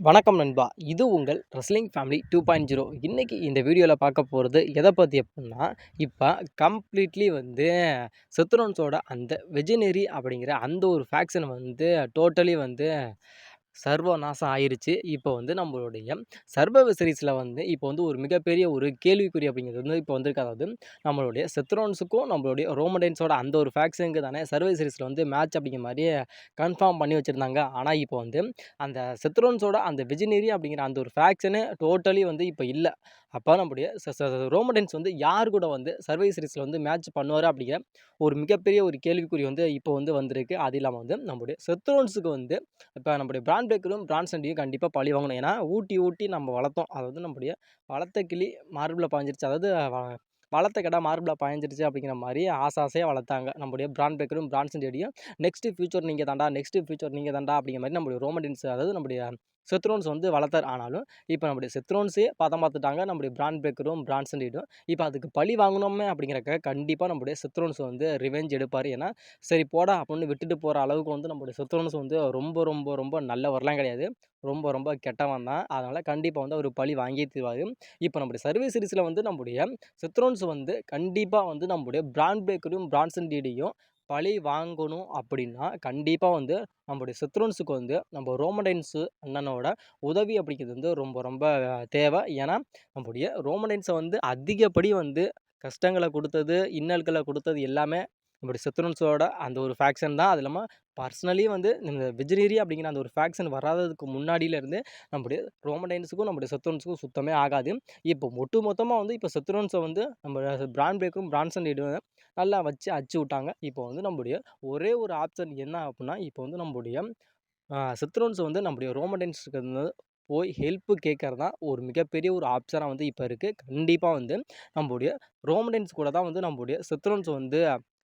வணக்கம் நண்பா. இது உங்கள் wrestling family two point zero இன்றைக்கி இந்த வீடியோவில் பார்க்க போகிறது எதை பற்றி அப்படின்னா இப்போ கம்ப்ளீட்லி வந்து செத்துரோன்ஸோட அந்த வெஜினரி அப்படிங்கிற அந்த ஒரு ஃபேக்ஷன் வந்து டோட்டலி வந்து சர்வ நாசம் ஆயிருச்சு. இப்போ வந்து நம்மளுடைய சர்வ சீரீஸில் வந்து இப்போ வந்து ஒரு மிகப்பெரிய ஒரு கேள்விக்குறி அப்படிங்கிறது வந்து இப்போ வந்திருக்கு. அதாவது நம்மளுடைய செத்ரோன்ஸுக்கும் நம்மளுடைய ரோமடைன்ஸோட அந்த ஒரு ஃபேக்ஷனுக்கு தானே சர்வ சீரீஸில் வந்து மேட்ச் அப்படிங்கிற மாதிரியே கன்ஃபார்ம் பண்ணி வச்சுருந்தாங்க. ஆனால் இப்போ வந்து அந்த செத்ரோன்ஸோட அந்த விஜினரி அப்படிங்கிற அந்த ஒரு ஃபேக்ஷனு டோட்டலி வந்து இப்போ இல்லை. அப்போ நம்முடைய ரோமடென்ஸ் வந்து யார் கூட வந்து சர்வை சீரீஸில் வந்து மேட்ச் பண்ணுவார் அப்படிங்கிற ஒரு மிகப்பெரிய ஒரு கேள்விக்குறி வந்து இப்போ வந்து வந்திருக்கு. அது இல்லாமல் வந்து நம்முடைய செத்ரோன்ஸுக்கு வந்து இப்போ நம்முடைய பிராண்ட் பேக்கரும் பிரான்சண்டியும் கண்டிப்பாக பழி வாங்கணும். ஏன்னா ஊட்டி ஊட்டி நம்ம வளர்த்தோம். அதாவது நம்முடைய வளர்த்த கிளி மார்பிளில் பாஞ்சிருச்சு அதாவது வளர்த்த கடை மார்பில் பாய்ஞ்சிருச்சு அப்படிங்கிற மாதிரி ஆசை ஆசையாக வளர்த்தாங்க. நம்முடைய பிராண்ட் பேக்கரும் பிராண்ட் சண்டியும் நெக்ஸ்ட்டு ஃபியூச்சர் நீங்கள் தாண்டா நெக்ஸ்ட்டு ஃபியூச்சர் நீங்கள் தாண்டா அப்படிங்கிற மாதிரி நம்முடைய ரோமடின்ஸ் அதாவது நம்முடைய செத்ரோன்ஸ் வந்து வளர்த்தார். ஆனாலும் இப்போ நம்முடைய செத்ரோன்ஸே பதம் பார்த்துட்டாங்க. நம்முடைய பிராண்ட் பேக்கரும் பிராண்ட் சண்டிடும் இப்போ அதுக்கு பழி வாங்கணுமே அப்படிங்கிறக்க கண்டிப்பாக நம்முடைய செத்ரோன்ஸ் வந்து ரிவெஞ்ச் எடுப்பார். ஏன்னா சரி போடா அப்படின்னு விட்டுட்டு போகிற அளவுக்கு வந்து நம்முடைய செத்ரோன்ஸ் வந்து ரொம்ப ரொம்ப ரொம்ப நல்லவரெலாம் கிடையாது. ரொம்ப ரொம்ப கெட்டவன் தான். அதனால் கண்டிப்பாக வந்து அவர் பழி வாங்கி தருவார். இப்போ நம்முடைய சர்வீஸ் சீரிஸில் வந்து நம்முடைய செத்ரோன்ஸ் வந்து கண்டிப்பாக வந்து நம்முடைய பிராண்ட் பேக்கரும் பிரான்சன் டிடியும் பழி வாங்கணும் அப்படின்னா கண்டிப்பாக வந்து நம்முடைய சத்ருன்ஸுக்கு வந்து நம்ம ரோமடைன்ஸு அண்ணனோட உதவி அப்படிங்கிறது வந்து ரொம்ப ரொம்ப தேவை. ஏன்னா நம்முடைய ரோமடைன்ஸை வந்து அதிகப்படி வந்து கஷ்டங்களை கொடுத்தது இன்னல்களை கொடுத்தது எல்லாமே நம்முடைய செத்ரோன்ஸோட அந்த ஒரு ஃபேக்ஷன் தான் அது இல்லாமல் பர்சனலி வந்து இந்த வெஜினேரி அப்படிங்கிற அந்த ஒரு ஃபேக்ஷன் வராததுக்கு முன்னாடியிலேருந்து நம்முடைய ரோமடைன்ஸுக்கும் நம்முடைய செத்துரன்ஸுக்கும் சுத்தமே ஆகாது. இப்போ ஒட்டு மொத்தமாக வந்து இப்போ செத்துரன்ஸை வந்து நம்ம பிராண்ட் பிரேக்கும் பிரான்சன் நல்லா வச்சு அச்சு விட்டாங்க. இப்போ வந்து நம்முடைய ஒரே ஒரு ஆப்ஷன் என்ன அப்படின்னா இப்போ வந்து நம்முடைய செத்ரோன்ஸ் வந்து நம்முடைய ரோமடைன்ஸுக்கு வந்து போய் ஹெல்ப்பு கேட்கறது தான் ஒரு மிகப்பெரிய ஒரு ஆப்ஷனாக வந்து இப்போ இருக்குது கண்டிப்பாக வந்து நம்முடைய ரோமடைன்ஸ் கூட தான் வந்து நம்முடைய செத்ரோன்ஸ் வந்து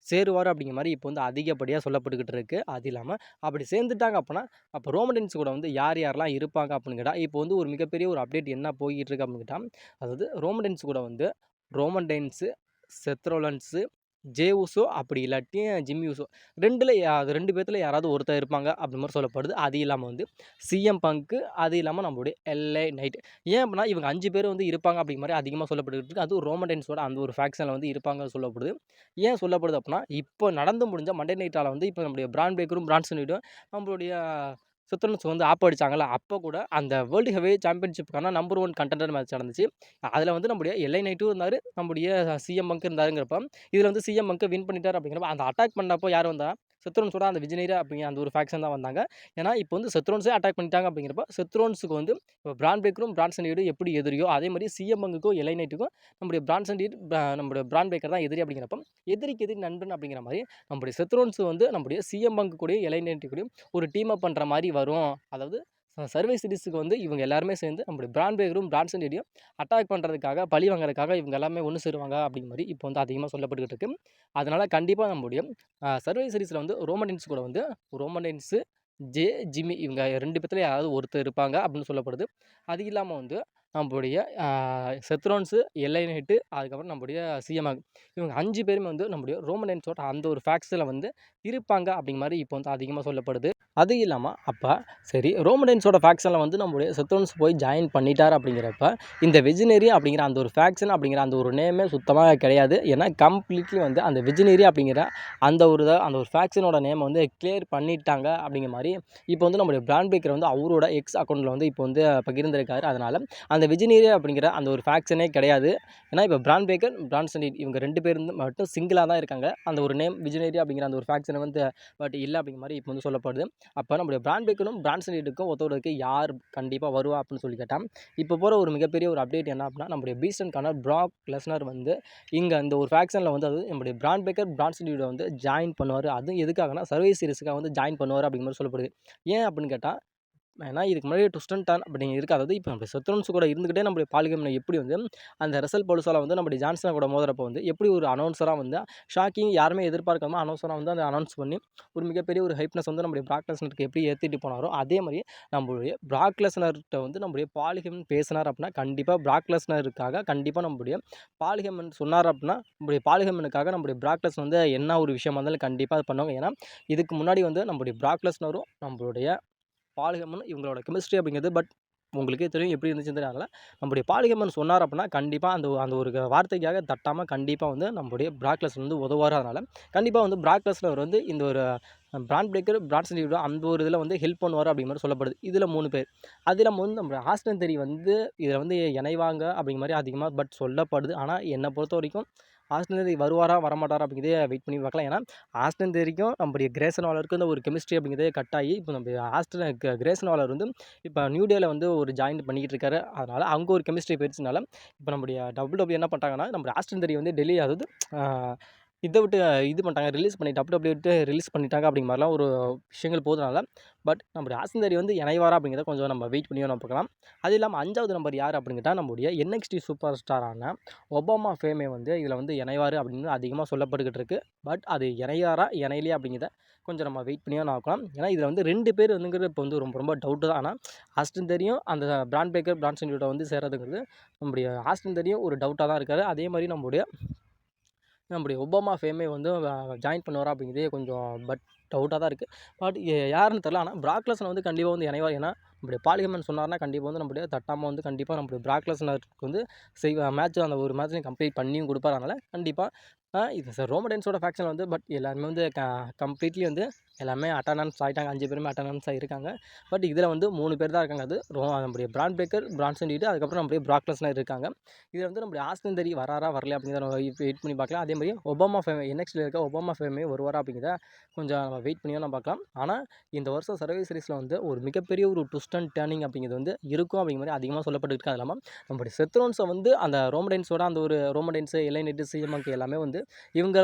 சேருவார் அப்படிங்கிற மாதிரி இப்போ வந்து அதிகப்படியாக சொல்லப்பட்டுக்கிட்டு இருக்குது அது இல்லாமல் அப்படி சேர்ந்துட்டாங்க அப்படின்னா அப்போ ரோமடன்ஸ் கூட வந்து யார் யாரெல்லாம் இருப்பாங்க அப்படின்னு கேட்டால் இப்போ வந்து ஒரு மிகப்பெரிய ஒரு அப்டேட் என்ன போய்கிட்டு இருக்கு அப்படின்னு கேட்டால் அதாவது ரோமடன்ஸ் கூட வந்து ரோமன்டைன்ஸு செத்ரோலன்ஸு ஜே உசோ அப்படி இல்லாட்டி ஜிம்மி உசோ ரெண்டில் அது ரெண்டு பேர்த்தில் யாராவது ஒருத்தர் இருப்பாங்க அப்படி மாதிரி சொல்லப்படுது. அது இல்லாமல் வந்து சிஎம் பங்க்கு அது இல்லாமல் நம்மளுடைய எல்ஐ நைட் ஏன் அப்படின்னா இவங்க அஞ்சு பேர் வந்து இருப்பாங்க அப்படிங்கிற மாதிரி அதிகமாக சொல்லப்பட்டுக்கிட்டு அதுவும் ரோமன்டைன்ஸோட அந்த ஒரு ஃபேக்ஷனில் வந்து இருப்பாங்க சொல்லப்படுது. ஏன் சொல்லப்படுது அப்படின்னா இப்போ நடந்து முடிஞ்ச மண்டே நைட்டால் வந்து இப்போ நம்மளுடைய பிராண்ட் பேக்கரும் பிரான்சனிடும் நம்மளுடைய சுத்தரன்ஸ் வந்து ஆப் அடித்தாங்களா அப்போ கூட அந்த வேர்ல்டு ஹெவி சாம்பியன்ஷிப்புக்கான நம்பர் ஒன் கண்டென்டர் மேட்ச் நடந்துச்சு. அதில் வந்து நம்முடைய எல்ஐ நைட்டும் இருந்தார் நம்முடைய சிஎம் அங்கு இருந்தாருங்கிறப்ப இதில் வந்து சிஎம் அங்கு வின் பண்ணிட்டார் அப்படிங்கிறப்ப அந்த அட்டாக் பண்ணப்போ யார் வந்தால் செத்ரோன்ஸோட அந்த விஜயநீரா அப்படிங்கிற அந்த ஒரு ஃபேக்ஷன் தான் வந்தாங்க. ஏன்னா இப்போ வந்து செத்ரோன்ஸே அட்டாக் பண்ணிட்டாங்க அப்படிங்கிறப்ப செத்ரோன்ஸுக்கு வந்து இப்போ பிராண்ட் பேக்கரும் பிரான்சன் வீடு எப்படி எதிரியோ அதே மாதிரி சிஎம் பங்குக்கும் நம்முடைய பிரான்சன் வீடு நம்முடைய பிராண்ட் பேக்கர் தான் எதிரி அப்படிங்கிறப்ப எதிரிக்கு எதிரி நண்பன் அப்படிங்கிற மாதிரி நம்முடைய செத்ரோன்ஸ் வந்து நம்முடைய சிஎம் பங்கு கூட இலைநைட்டு கூடயும் ஒரு டீம் அப் பண்ணுற மாதிரி வரும். அதாவது சர்வே சீரிஸுக்கு வந்து இவங்க எல்லாருமே சேர்ந்து நம்மளுடைய பிராண்ட் பேக்கரும் பிராண்ட் சண்டியும் அட்டாக் பண்ணுறதுக்காக பழி வாங்குறதுக்காக இவங்க எல்லாமே ஒன்று சேருவாங்க அப்படிங்கிற மாதிரி இப்போ வந்து அதிகமாக சொல்லப்பட்டுக்கிட்டு இருக்கு. அதனால் கண்டிப்பாக நம்முடைய சர்வே சீரிஸில் வந்து ரோமன்டென்ஸ் கூட வந்து ரோமன்டென்ஸு ஜே ஜிம்மி இவங்க ரெண்டு பேர்த்துல யாராவது ஒருத்தர் இருப்பாங்க அப்படின்னு சொல்லப்படுது. அது இல்லாமல் வந்து நம்மளுடைய செத்ரோன்ஸு எல்ஐ நைட்டு அதுக்கப்புறம் நம்முடைய சிஎம்ஆக் இவங்க அஞ்சு பேருமே வந்து நம்முடைய ரோமன்டென்ஸோட அந்த ஒரு ஃபேக்ஸில் வந்து இருப்பாங்க அப்படிங்கிற மாதிரி இப்போ வந்து அதிகமாக சொல்லப்படுது. அது இல்லாமல் அப்போ சரி ரோமடைன்ஸோட ஃபேக்ஷனில் வந்து நம்மளுடைய செத்தோன்ஸ் போய் ஜாயின் பண்ணிட்டார் அப்படிங்கிறப்ப இந்த வெஜினேரி அப்படிங்கிற அந்த ஒரு ஃபேக்ஷன் அப்படிங்கிற அந்த ஒரு நேமே சுத்தமாக கிடையாது. ஏன்னா கம்ப்ளீட்லி வந்து அந்த வெஜினேரி அப்படிங்கிற அந்த ஒரு அந்த ஒரு ஃபேக்ஷனோட நேமை வந்து கிளியர் பண்ணிட்டாங்க அப்படிங்கிற மாதிரி இப்போ வந்து நம்மளுடைய பிராண்ட் பேக்கர் வந்து அவரோட எக்ஸ் அக்கௌண்ட்டில் வந்து இப்போ வந்து பகிர்ந்திருக்காரு. அதனால் அந்த வெஜினேரி அப்படிங்கிற அந்த ஒரு ஃபேக்ஷனே கிடையாது. ஏன்னா இப்போ பிராண்ட் பேக்கர் பிராண்ட் சண்டீட் இவங்க ரெண்டு பேர் மட்டும் சிங்கிளாக தான் இருக்காங்க. அந்த ஒரு நேம் விஜினரி அப்படிங்கிற அந்த ஒரு ஃபேக்ஷனை வந்து பட் இல்லை அப்படிங்கிற மாதிரி இப்போ வந்து சொல்லப்படுது. அப்போ நம்முடைய பிராண்ட் பேக்கரும் பிராண்ட் சைடுக்கும் ஒருத்தவருக்கு யார் கண்டிப்பாக வருவா அப்படின்னு சொல்லி கேட்டால் இப்போ போகிற ஒரு மிகப்பெரிய ஒரு அப்டேட் என்ன அப்படின்னா நம்முடைய பீஸ்டன்கான ப்ராக் லெஸ்னர் வந்து இங்கே அந்த ஒரு ஃபேக்ஷனில் வந்து அது நம்முடைய பிராண்ட் பேக்கர் பிராண்ட் சைடியோட வந்து ஜாயின் பண்ணுவார். அதுவும் எதுக்காகனா சர்வீஸ் சீரிஸுக்காக வந்து ஜாயின் பண்ணுவார் அப்படிங்கிற மாதிரி சொல்லப்படுது. ஏன் அப்படின்னு கேட்டால் ஏன்னா இதுக்கு முன்னாடி ட்விஸ்ட் அண்ட் டர்ன் அப்படிங்க இருக்குது அதாவது இப்போ நம்ம செத்ரோன்ஸ் கூட இருந்துக்கிட்டே நம்மளுடைய பாலிகம்ல எப்படி வந்து அந்த ரசல் பொலுசால வந்து நம்மளுடைய ஜான்சனை கூட மோதுறப்போ வந்து எப்படி ஒரு அனௌன்ஸராக வந்து ஷாக்கிங் யாருமே எதிர்பார்க்காம அனௌன்ஸராக வந்து அந்த அனௌன்ஸ் பண்ணி ஒரு மிகப்பெரிய ஒரு ஹைப்னஸ் வந்து நம்மளுடைய பிராக்லெஸ்னருக்கு எப்படி ஏற்றிட்டு போனாரோ அதே மாதிரி நம்மளுடைய பிராக்லெஸ்னர்கிட்ட வந்து நம்மளுடைய பாலிகம் பேசினார் அப்படின்னா கண்டிப்பாக பிராக்லெஸ்னருக்காக கண்டிப்பாக நம்மளுடைய பாலிகமன் சொன்னார் அப்படின்னா நம்முடைய பாலிகமனுக்காக நம்மளுடைய பிராக்லெஸ் வந்து என்ன ஒரு விஷயமா இருந்தாலும் கண்டிப்பாக பண்ணுவாங்க. ஏன்னா இதுக்கு முன்னாடி வந்து நம்மளுடைய பிராக்லெஸ்னரும் நம்மளுடைய பாலிகமன் இவங்களோட கெமிஸ்ட்ரி அப்படிங்கிறது பட் உங்களுக்கே தெரியும் எப்படி இருந்துச்சுன்னு தெரியும் நம்முடைய பாலிகமன் சொன்னார் அப்படின்னா கண்டிப்பாக அந்த அந்த ஒரு வார்த்தைக்காக தட்டாமல் கண்டிப்பாக வந்து நம்முடைய பிராக்லஸ் வந்து உதவார் அதனால். கண்டிப்பாக வந்து பிராக்லஸில் அவர் வந்து இந்த ஒரு பிராண்ட் பிரேக்கர் பிராண்ட் சென்டிவிடோ அந்த ஒரு இதில் வந்து ஹெல்ப் பண்ணுவார் அப்படிங்கிற மாதிரி சொல்லப்படுது. இதில் மூணு பேர். அதில் நம்ம வந்து நம்ம ஆஸ்டன் தெரி வந்து இதில் வந்து இணைவாங்க அப்படிங்கிற மாதிரி அதிகமாக பட் சொல்லப்படுது. ஆனால் என்னை பொறுத்த வரைக்கும் ஆஸ்டன் தேரி வருவாரா வரமாட்டாரா அப்படிங்கிறதே வெயிட் பண்ணி பார்க்கலாம். ஏன்னா ஆஸ்டன் தேரிக்கும் நம்முடைய கிரேசன் வாலருக்கு இந்த ஒரு கெமிஸ்ட்ரி அப்படிங்கிறதே கட் ஆகி இப்போ நம்ம ஆஸ்டன் கிரேசன் வாலர் வந்து இப்போ நியூ டேல வந்து ஒரு ஜாயின் பண்ணிக்கிட்டு இருக்காரு. அதனால் அங்கே ஒரு கெமிஸ்ட்ரி போயிடுச்சுனால இப்போ நம்முடைய டபுள் டபுள் என்ன பண்ணுறாங்கன்னா நம்ம ஆஸ்டன் தேரி வந்து டெல்லி அதாவது இதை விட்டு இது பண்ணிட்டாங்க ரிலீஸ் பண்ணிட்டு அப்படி அப்படி விட்டு ரிலீஸ் பண்ணிட்டாங்க அப்படிங்கிற மாதிரிலாம் ஒரு விஷயங்கள் போதுனால பட் நம்முடைய ஆசந்தரி வந்து இணைவாரா அப்படிங்கிறத கொஞ்சம் நம்ம வெயிட் பண்ணியோ நம்ம பார்க்கலாம். அது இல்லாமல் அஞ்சாவது நம்பர் யார் அப்படிங்கிட்டா நம்முடைய என்எக்ஸ்டி சூப்பர் ஸ்டாரான ஒபாமா ஃபேமே வந்து இதில் வந்து இணைவார் அப்படின்னு அதிகமாக சொல்லப்பட்டுக்கிட்டு இருக்குது பட் அது இணையாரா இணையிலையா அப்படிங்கிறத கொஞ்சம் நம்ம வெயிட் பண்ணியோ பார்க்கலாம். ஏன்னா இதில் வந்து ரெண்டு பேர் வந்துங்கிறது இப்போ வந்து ரொம்ப ரொம்ப டவுட்டு தான். ஆனால் ஆஸ்டின் தெரியும் அந்த பிராண்ட் பேக்கர் பிராண்ட் சென்டியூட்டை வந்து சேரதுங்கிறது நம்முடைய ஆஸ்டின் தெரியும் ஒரு டவுட்டாக தான் இருக்கார். அதே மாதிரி நம்முடைய நம்முடைய ஒபாமா ஃபேமே வந்து ஜாயின் பண்ணுவாரா அப்படிங்கிறதே கொஞ்சம் பட் டவுட்டாக தான் இருக்குது பட் யாருன்னு தெரில ஆனால் பிராக்லஸனை வந்து கண்டிப்பாக வந்து இணைவார். ஏன்னா நம்முடைய பாலிகமன் சொன்னார்னா கண்டிப்பாக வந்து நம்முடைய தட்டாமல் வந்து கண்டிப்பாக நம்முடைய பிராக்லஸ்னருக்கு வந்து செய்வ மேட்ச் அந்த ஒரு மேட்ச்லையும் கம்ப்ளீட் பண்ணியும் கொடுப்பார். அதனால் கண்டிப்பாக இது சார் ரோமடென்ஸோட ஃபேக்ஷன் வந்து பட் எல்லாருமே வந்து க கம்ப்ளீட்லி வந்து எல்லாமே அட்டனன்ஸ் ஆகிட்டாங்க அஞ்சு பேருமே அட்டனன்ஸ் இருக்காங்க பட் இதில் வந்து மூணு பேர் தான் இருக்காங்க. அது ரோ நம்முடைய பிராண்ட் பேக்கர் பிரான்சன் டீட்டு அதுக்கப்புறம் நம்முடைய பிராக்லஸ்லாம் இருக்காங்க. இதில் வந்து நம்முடைய ஆஸ்டன் தெரி வராரா வரல அப்படிங்கிறத நம்ம வெயிட் பண்ணி பார்க்கலாம். அதே மாதிரி ஒபாமா ஃபேமே என்எக்ஸில் இருக்க ஒபாமா ஃபேமே வருவாரா அப்படிங்கிறத கொஞ்சம் நம்ம வெயிட் பண்ணியும் பார்க்கலாம். ஆனால் இந்த வருஷம் சர்வீஸ் சீரிஸில் வந்து ஒரு மிகப்பெரிய ஒரு ட்விஸ்ட் அண்ட் டேர்னிங் அப்படிங்கிறது வந்து இருக்கும் அப்படிங்கிற மாதிரி அதிகமாக சொல்லப்பட்டு இருக்காது அது இல்லாமல் நம்முடைய செத்ரோன்ஸை வந்து அந்த ரோமடென்ஸோட அந்த ஒரு ரோமடென்ஸு எலைநெட்டு சிஎம்க்கு எல்லாமே வந்து இவங்க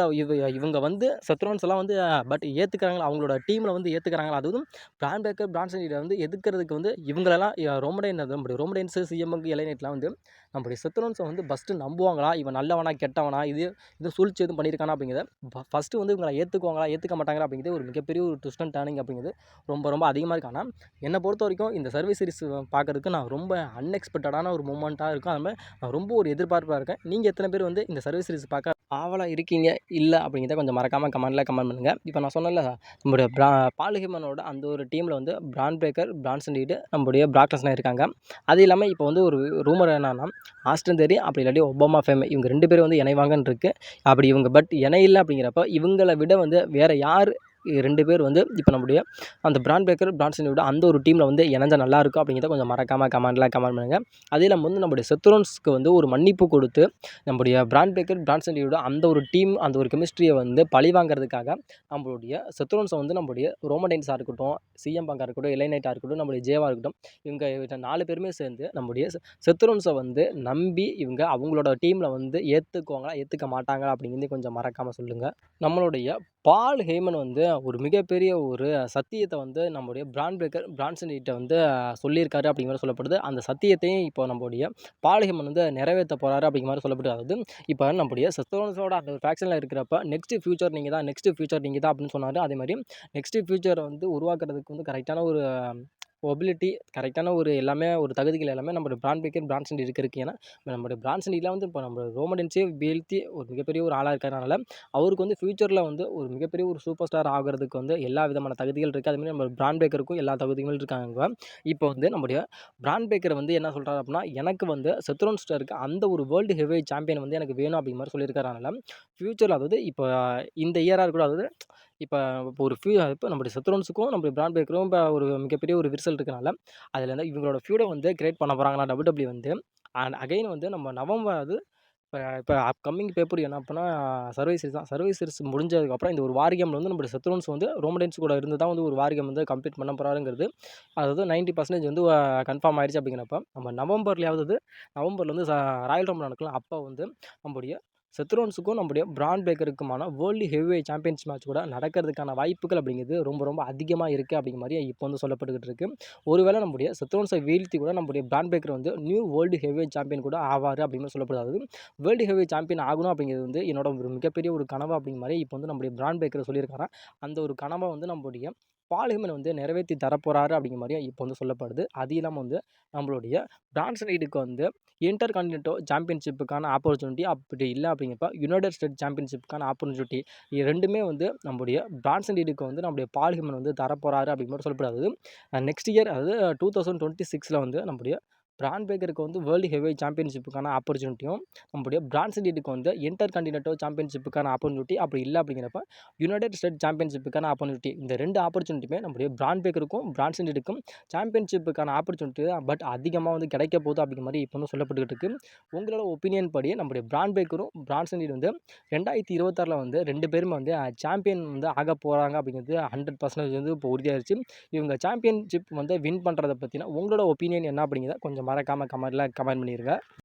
இவங்க வந்து சத்ரோன்ஸ் எல்லாம் வந்து பட் ஏற்றுக்கிறாங்களா அவங்களோட டீமில் வந்து ஏற்றுக்கிறாங்களா அதுவும் பிராண்ட் பேக்கர் பிரான்சன் வந்து எதுக்கிறதுக்கு வந்து இவங்களெல்லாம் ரோமடைன் ரோமடைன்ஸு சிஎம்க்கு இளைஞர்லாம் வந்து நம்முடைய சித்தரன்ஸை வந்து ஃபஸ்ட்டு நம்புவாங்களா? இவன் நல்லவனா கெட்டவனா? இது இது சூழ்ச்சி எதுவும் பண்ணியிருக்கானா அப்படிங்கிறத ஃபஸ்ட்டு வந்து இவங்களை ஏற்றுக்குவாங்களா ஏற்றுக்க மாட்டாங்களா அப்படிங்கிறது ஒரு மிகப்பெரிய ஒரு ட்விஸ்ட் அண்ட் டேர்னிங் அப்படிங்கிறது ரொம்ப ரொம்ப அதிகமாக இருக்கானா என்னை பொறுத்த வரைக்கும் இந்த சர்வீஸ் சீரிஸ் பார்க்கறதுக்கு நான் ரொம்ப அன்எக்ஸ்பெக்டடான ஒரு மூமெண்ட்டாக இருக்கும். அது மாதிரி நான் ரொம்ப ஒரு எதிர்பார்ப்பாக இருக்கேன். நீங்கள் எத்தனை பேர் வந்து இந்த சர்வீஸ் சீரிஸ் பார்க்க ஆவலாக இருக்கீங்க? இல்லை அப்படிங்கிறத கொஞ்சம் மறக்காமல் கமெண்ட்டில் கமெண்ட் பண்ணுங்கள் இப்போ நான் சொன்னல நம்முடைய ப்ரா பாலுஹிமனோட அந்த ஒரு டீமில் வந்து பிராண்ட் பிரேக்கர் பிரான்சன் டீடு நம்முடைய பிராக்லஸ்லாம் இருக்காங்க. அது இல்லாமல் இப்போ வந்து ஒரு ரூமர் என்னன்னா ஆஸ்டன் தேரி அப்படி இல்லாட்டி ஒபாமா ஃபேமே இவங்க ரெண்டு பேரும் வந்து இணைவாங்கன்னு இருக்குது அப்படி இவங்க பட் இணையில அப்படிங்கிறப்ப இவங்களை விட வந்து வேறு யார் ரெண்டு பேர் வந்து இப்போ நம்முடைய அந்த பிராண்ட் பேக்கர் பிராண்ட் விட அந்த ஒரு டீமில் வந்து இணைஞ்சால் நல்லாயிருக்கும் அப்படிங்கிறத கொஞ்சம் மறக்காமல் கமெண்ட்லாம் கமெண்ட் பண்ணுங்கள் அதே நம்ம வந்து நம்முடைய செத்துரோன்ஸ்க்கு வந்து ஒரு மன்னிப்பு கொடுத்து நம்முடைய பிராண்ட் பேக்கர் பிராண்ட்ஸ் விட அந்த ஒரு டீம் அந்த ஒரு கெமிஸ்ட்ரியை வந்து பழி வாங்குறதுக்காக நம்மளுடைய செத்துரோன்ஸை வந்து நம்முடைய ரோமடைன்ஸாக இருக்கட்டும் சிஎம் பங்காக இருக்கட்டும் இளைநைட்டாக இருக்கட்டும் நம்முடைய ஜேவாக இருக்கட்டும் இவங்க நாலு பேருமே சேர்ந்து நம்முடைய செத்துரோன்ஸை வந்து நம்பி இவங்க அவங்களோட டீமில் வந்து ஏற்றுக்குவாங்களா ஏற்றுக்க மாட்டாங்களா அப்படிங்கிறது கொஞ்சம் மறக்காமல் சொல்லுங்கள் நம்மளுடைய பால் ஹேமன் வந்து ஒரு மிகப்பெரிய ஒரு சத்தியத்தை வந்து நம்முடைய பிராண்ட் பிரேக்கர் பிரான்சன் வந்து சொல்லியிருக்காரு அப்படிங்கிற மாதிரி சொல்லப்படுது. அந்த சத்தியத்தையும் இப்போ நம்முடைய பால் ஹேமன் வந்து நிறைவேற்ற போகிறாரு அப்படிங்கிற மாதிரி சொல்லப்படுது. அதாவது இப்போ நம்முடைய சத்தோனஸோட அந்த ஒரு ஃபேக்ஷனில் இருக்கிறப்ப நெக்ஸ்ட் ஃபியூச்சர் நீங்கள் தான் நெக்ஸ்ட் ஃபியூச்சர் நீங்கள் தான் அப்படின்னு சொன்னார். அதே மாதிரி நெக்ஸ்ட் ஃபியூச்சரை வந்து உருவாக்குறதுக்கு வந்து கரெக்டான ஒரு மொபிலிட்டி கரெக்டான ஒரு எல்லாமே ஒரு தகுதிகள் எல்லாமே நம்மளோட பிராண்ட் பேக்கர் பிரான்சன் இருக்கிறதுக்கு ஏன்னா நம்மளுடைய பிரான்சன்டிலாம் வந்து இப்போ நம்ம ரோமடன்ஸே வீழ்த்தி ஒரு மிகப்பெரிய ஒரு ஆளாக இருக்கிறதுனால அவருக்கு வந்து ஃபியூச்சரில் வந்து ஒரு மிகப்பெரிய ஒரு சூப்பர் ஸ்டார் ஆகிறதுக்கு வந்து எல்லா விதமான தகுதிகள் இருக்குது அதுமாதிரி நம்ம பிராண்ட் பேக்கருக்கும் எல்லா தகுதிகளும் இருக்காங்க. இப்போ வந்து நம்முடைய பிராண்ட் பேக்கர் வந்து என்ன சொல்கிறாரு அப்படின்னா எனக்கு வந்து செத்ரோன் ஸ்டாருக்கு அந்த ஒரு வேர்ல்டு ஹெவி சாம்பியன் வந்து எனக்கு வேணும் அப்படிங்கிற மாதிரி சொல்லியிருக்காரு ஃப்யூச்சரில் அதாவது இப்போ இந்த இயராக இருக்கக்கூடாது அதாவது இப்போ இப்போ ஒரு ஃபியூ இப்போ நம்மளுடைய சத்ரோன்ஸுக்கும் நம்முடைய பிராண்ட் பேக்கரும் இப்போ ஒரு மிகப்பெரிய ஒரு விரிசல் இருக்கனால அதில் வந்து இவங்களோட ஃபியூடை வந்து கிரியேட் பண்ண போகிறாங்களா டபுள் டபிள்யூ வந்து அண்ட் அகைன் வந்து நம்ம நவம்பர் அது இப்போ இப்போ அப்கமிங் பேப்பர் என்ன அப்படின்னா சர்வீஸ் தான். சர்வீசஸ் சீரிஸ் முடிஞ்சதுக்கப்புறம் இந்த ஒரு வாரியம் வந்து நம்மளுடைய சத்ரோன்ஸ் வந்து ரோமடென்ஸ் கூட இருந்து தான் வந்து ஒரு வாரியம் வந்து கம்ப்ளீட் பண்ண போகிறாருங்கிறது அதாவது நைன்ட்டி பர்சன்டேஜ் வந்து கன்ஃபார்ம் ஆயிடுச்சு அப்படிங்கிறப்ப நம்ம நவம்பர்லேயாவது நவம்பரில் வந்து ராயல் ரம்பல் நடக்கலாம் அப்போ வந்து நம்முடைய செத்ரோன்ஸுக்கும் நம்முடைய பிராண்ட் பேக்கருக்குமான வேர்ல்டு ஹெவிவே சாம்பியன்ஸ் மேட்ச் கூட நடக்கிறதுக்கான வாய்ப்புகள் அப்படிங்கிறது ரொம்ப ரொம்ப அதிகமாக இருக்குது அப்படிங்கிற மாதிரி இப்போ வந்து சொல்லப்பட்டுக்கிட்டு இருக்குது ஒருவேளை நம்முடைய செத்ரோன்ஸை வீழ்த்தி கூட நம்முடைய பிராண்ட் பேக்கர் வந்து நியூ வேர்ல்டு ஹெவிவே சாம்பியன் கூட ஆவார் அப்படின்னு சொல்லப்படுது. வேர்ல்டு ஹெவி சாம்பியன் ஆகணும் அப்படிங்கிறது வந்து என்னோட ஒரு மிகப்பெரிய ஒரு கனவு அப்படிங்கிற மாதிரி இப்போ வந்து நம்முடைய பிராண்ட் பேக்கரை சொல்லியிருக்காங்க அந்த ஒரு கனவை வந்து நம்முடைய பாலிமன் வந்து நிறைவேற்றி தரப்போறாரு அப்படிங்கிற மாதிரியும் இப்போ வந்து சொல்லப்படுது. அது இல்லாமல் வந்து நம்மளுடைய பிரான்ஸ் ரீடுக்கு வந்து இன்டர் கான்டினென்டோ சாம்பியன்ஷிப்புக்கான ஆப்பர்ச்சுனிட்டி அப்படி இல்லை அப்படிங்கிறப்ப யுனைடெட் ஸ்டேட் சாம்பியன்ஷிப்புக்கான ஆப்பர்ச்சுனிட்டி இது 2மே வந்து நம்முடைய பிரான்ஸ் ரீடுக்கு வந்து நம்முடைய பால் ஹியூமன் வந்து தரப்போறாரு அப்படிங்கிற மாதிரி சொல்லப்படுது. நெக்ஸ்ட் இயர் அதாவது 2026ல வந்து நம்முடைய பிரான் பேக்கருக்கு வந்து வேர்ல்டு ஹெவி சாம்பியன்ஷிப்புக்கான ஆப்பர்ச்சுனிட்டியும், நம்முடைய பிரான்ஸ் லீடுக்கு வந்து இன்டர் கான்டினென்டல் சாம்பியன்ஷிப்புக்கான ஆப்பர்ச்சுனிட்டி அப்படி இல்லை அப்படிங்கிறப்ப யுனைடெட் ஸ்டேட் சாம்பியன்ஷிப்புக்கான ஆப்பர்ச்சுனிட்டி. இந்த ரெண்டு ஆப்பர்ச்சுனிட்டியுமே நம்முடைய பிரான் பேக்கருக்கும், பிரான்ஸ் லீடுக்கும் சாம்பியன்ஷிப்புக்கான ஆப்பர்ச்சுனிட்டி தான். பட் அதிகமாக வந்து கிடைக்க போகுது அப்படிங்கிற மாதிரி இப்போ வந்து சொல்லப்பட்டுக்கிட்டு இருக்குது உங்களோட ஒப்பீனியன் படி நம்முடைய பிரான் பேக்கரும், பிரான்ஸ் லீடு வந்து 2026ல வந்து ரெண்டு பேருமே வந்து சாம்பியன் வந்து ஆக போகிறாங்க அப்படிங்கிறது 100% வந்து இப்போ உறுதியாகிருச்சு இவங்க சாம்பியன்ஷிப் வந்து வின் பண்ணுறதை பற்றினா உங்களோட ஒப்பீனியன் என்ன அப்படிங்கிறத கொஞ்சம் மறக்காமல் கமெண்ட்டில் கமெண்ட் பண்ணிருங்க.